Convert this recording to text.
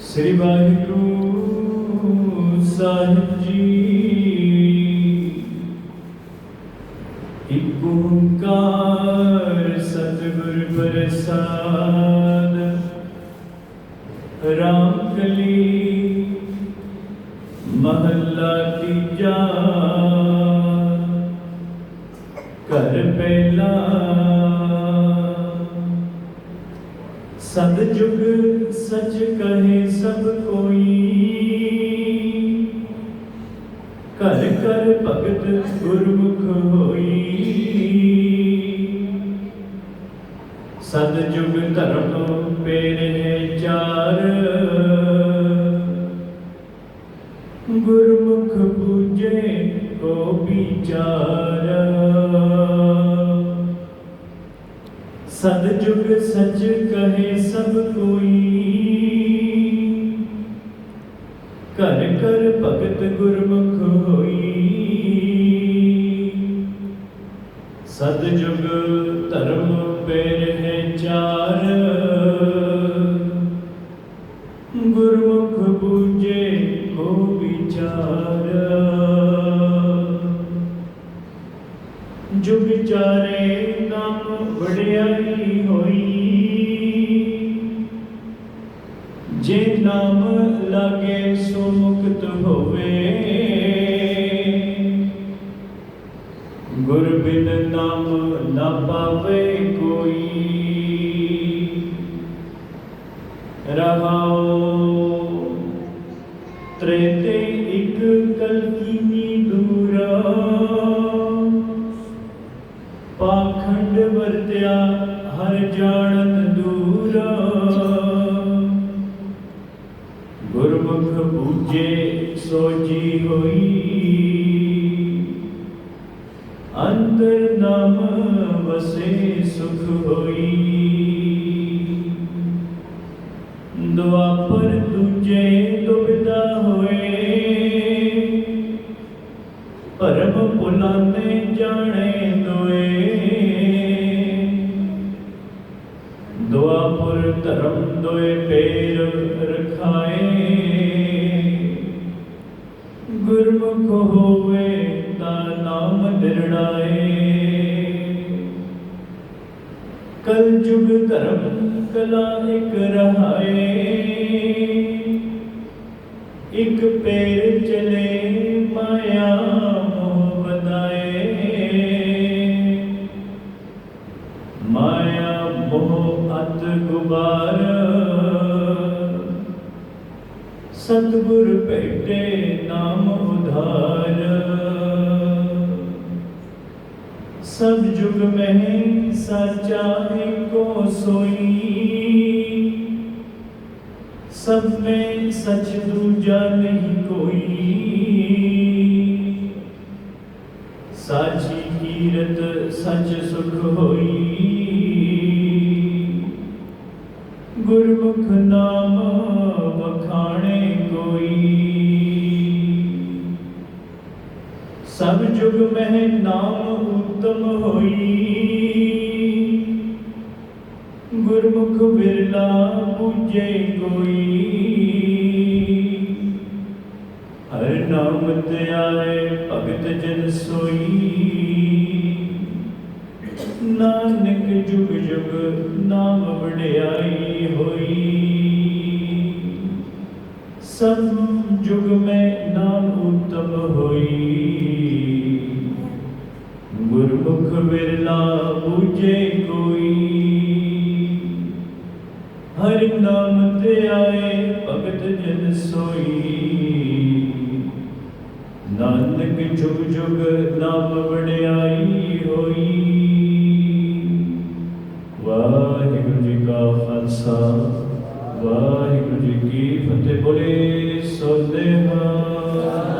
ਸ੍ਰੀ ਵਾਹਿਗੁਰੂ ਸਾਹਿਬ ਜੀ। ਇਕ ਓੰਕਾਰ ਸਤਿਗੁਰ ਪ੍ਰਸਾਦ। ਰਾਮ ਕਲੀ ਮਹੱਲਾ ਤੀਜਾ। ਘਰ ਪਹਿਲਾ ਸਦ ਜੁਗ ਸਚ ਕਹੇ ਸਭ ਕੋਈ। ਘਰ ਘਰ ਭਗਤ ਗੁਰਮੁਖ ਹੋਈ। ਸਦ ਜੁਗ ਧਰਮ ਪੇਰੇ ਚਾਰ। ਗੁਰਮੁਖ ਪੂਜੇ ਕੋ ਵਿਚਾਰ। ਸਦ ਜੁਗ ਕਹੇ ਸਭ ਕੋਈ। ਕਰ ਘਰ ਭਗਤ ਗੁਰਮੁਖ ਹੋਈ। ਸਦ ਜੁਗ ਧਰਮ ਪਹਿਰੇ ਚਾਰ। ਗੁਰਮੁਖ ਬੂਝੇ ਕੋ ਵਿਚਾਰ। ਜੁਗ ਚਾਰੇ ਨਾਮ ਲਾਗੇ ਸੋ ਮੁਕਤ ਹੋਵੇ। ਗੁਰ ਬਿਨ ਨਾਮ ਨਾ ਪਾਵੇ ਕੋਈ। ਰਹਾਉ ਸੋਜੀ ਹੋਈ। ਅੰਤਰ ਨਾਮ ਵਸੇ ਸੁਖ ਹੋਈ। ਦੁਆਪਰ ਦੂਜੇ ਦੁਬਿਧਾ ਹੋਏ। ਪਰਮ ਭੁਲਾਨੇ ਜਾਣੇ ਦੋਏ। ਦੁਆਪੁਰ ਧਰਮ ਦੋਏ ਪੇਰ ਰਖਾਏ। ਗੁਰਮੁਖ ਹੋਵੇ ਤਾ ਨਾਮ ਦਿਰੜਾਏ ਕਲ ਜੁਗ ਧਰਮ ਕਲਾ ਇਕ ਰਹਾਏ। ਇਕ ਪੇਰ ਚਲੇ ਮਾਇਆ ਸਤਗੁਰ ਭੇਟੇ ਨਾਮ ਉਧਾਰ। ਸਭ ਜੁਗ ਮਹਿ ਸਚਾ ਏਕੋ ਸੋਈ। ਸਭ ਮੇ ਸਚ ਦੂਜਾ ਨਹੀਂ ਕੋਈ। ਸਾਚੀ ਕੀਰਤ ਸਚ ਸੁਖ ਹੋਈ। ਗੁਰਮੁਖ ਨਾਮ ਵਖਾਣੇ ਕੋਈ ਸਭ ਜੁਗ ਮਹਿ ਨਾਮ ਉਤਮ ਹੋਈ ਗੁਰਮੁਖ ਬਿਰਲਾ ਪੂਜੇ ਕੋਈ। ਹਰ ਨਾਮ ਧਿਆਏ ਭਗਤ ਜਨ ਸੋਈ ਸਭ ਮੈਂ ਨਾਮ ਉਤਮ ਹੋਈ। ਗੁਰਮੁਖ ਬਿਰਲਾ ਬੂਝੇ ਕੋਈ। ਹਰ ਨਾਮ ਤੇ ਆਏ ਭਗਤ ਜਨ ਸੋਈ। ਨਾਨਕ ਜੁਗ ਜੁਗ ਨਾਮ ਵਡਿਆਈ ਹੋਈ। ਵਾਹਿਗੁਰੂ ਜੀ ਕਾ ਖਾਲਸਾ। ਵਾਹਿਗੁਰੂ ਜੀ ਕੀ ਫਤਿਹ। ਬੋਲੇ ਸੋਦੇ ਹਾਂ